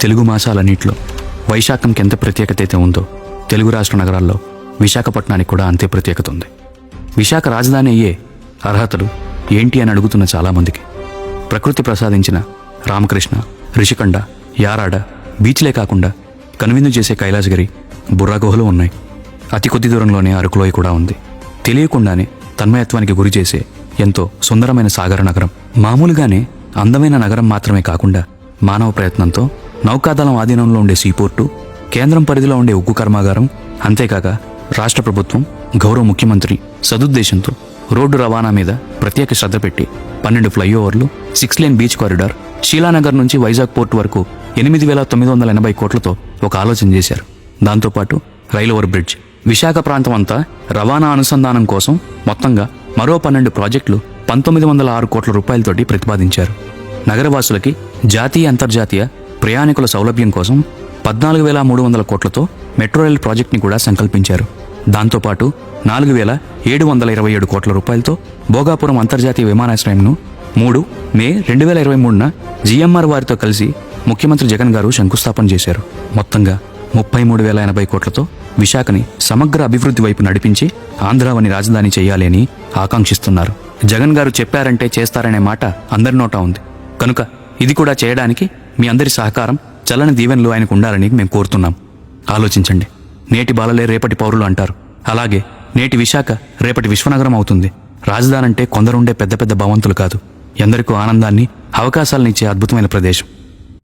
తెలుగు మాసాలన్నింటిలో వైశాఖంకి ఎంత ప్రత్యేకత అయితే ఉందో తెలుగు రాష్ట్ర నగరాల్లో విశాఖపట్నానికి కూడా అంతే ప్రత్యేకత ఉంది. విశాఖ రాజధాని అయ్యే అర్హతలు ఏంటి అని అడుగుతున్న చాలామందికి. ప్రకృతి ప్రసాదించిన రామకృష్ణ రిషికొండ యారాడ బీచ్లే కాకుండా కనువిందు చేసే కైలాసగిరి బుర్రా గుహలు ఉన్నాయి. అతి కొద్ది దూరంలోనే అరకులోయ కూడా ఉంది. తెలియకుండానే తన్మయత్వానికి గురి చేసే ఎంతో సుందరమైన సాగర నగరం. మామూలుగానే అందమైన నగరం మాత్రమే కాకుండా మానవ ప్రయత్నంతో నౌకాదళం ఆధీనంలో ఉండే సీపోర్టు కేంద్రం పరిధిలో ఉండే ఉక్కు కర్మాగారం అంతేకాక రాష్ట్ర ప్రభుత్వం గౌరవ ముఖ్యమంత్రి సదుద్దేశంతో రోడ్డు రవాణా మీద ప్రత్యేక శ్రద్ధ పెట్టి పన్నెండు ఫ్లైఓవర్లు six lane beach corridor Sheelanagar నుంచి వైజాగ్ పోర్టు వరకు ఎనిమిది వేల తొమ్మిది వందల ఎనభై కోట్లతో ఒక ఆలోచన చేశారు. దాంతోపాటు రైల్ ఓవర్ బ్రిడ్జ్ విశాఖ ప్రాంతం అంతా రవాణా అనుసంధానం కోసం మొత్తంగా మరో పన్నెండు ప్రాజెక్టులు పంతొమ్మిది వందల ఆరు కోట్ల రూపాయలతోటి ప్రతిపాదించారు. నగరవాసులకి జాతీయ అంతర్జాతీయ ప్రయాణికుల సౌలభ్యం కోసం పద్నాలుగు వేల మూడు వందల కోట్లతో మెట్రో రైల్ ప్రాజెక్ట్ని కూడా సంకల్పించారు. దాంతోపాటు నాలుగు వేల ఏడు వందల ఇరవై ఏడు కోట్ల రూపాయలతో భోగాపురం అంతర్జాతీయ విమానాశ్రయంను మూడు మే రెండు వేల ఇరవై మూడున జిఎంఆర్ వారితో కలిసి ముఖ్యమంత్రి జగన్ గారు శంకుస్థాపన చేశారు. మొత్తంగా ముప్పై మూడు వేల ఎనభై కోట్లతో విశాఖని సమగ్ర అభివృద్ధి వైపు నడిపించి ఆంధ్రావని రాజధాని చేయాలి అని ఆకాంక్షిస్తున్నారు. జగన్ గారు చెప్పారంటే చేస్తారనే మాట అందరి నోటా ఉంది. కనుక ఇది కూడా చేయడానికి మీ అందరి సహకారం చల్లని దీవెనలు ఆయనకు ఉండాలని మేము కోరుతున్నాం. ఆలోచించండి. నేటి బాలలే రేపటి పౌరులు అంటారు. అలాగే నేటి విశాఖ రేపటి విశ్వనగరం అవుతుంది. రాజధానంటే కొందరుండే పెద్ద పెద్ద భవంతులు కాదు. ఎందరికో ఆనందాన్ని అవకాశాలనిచ్చే అద్భుతమైన ప్రదేశం.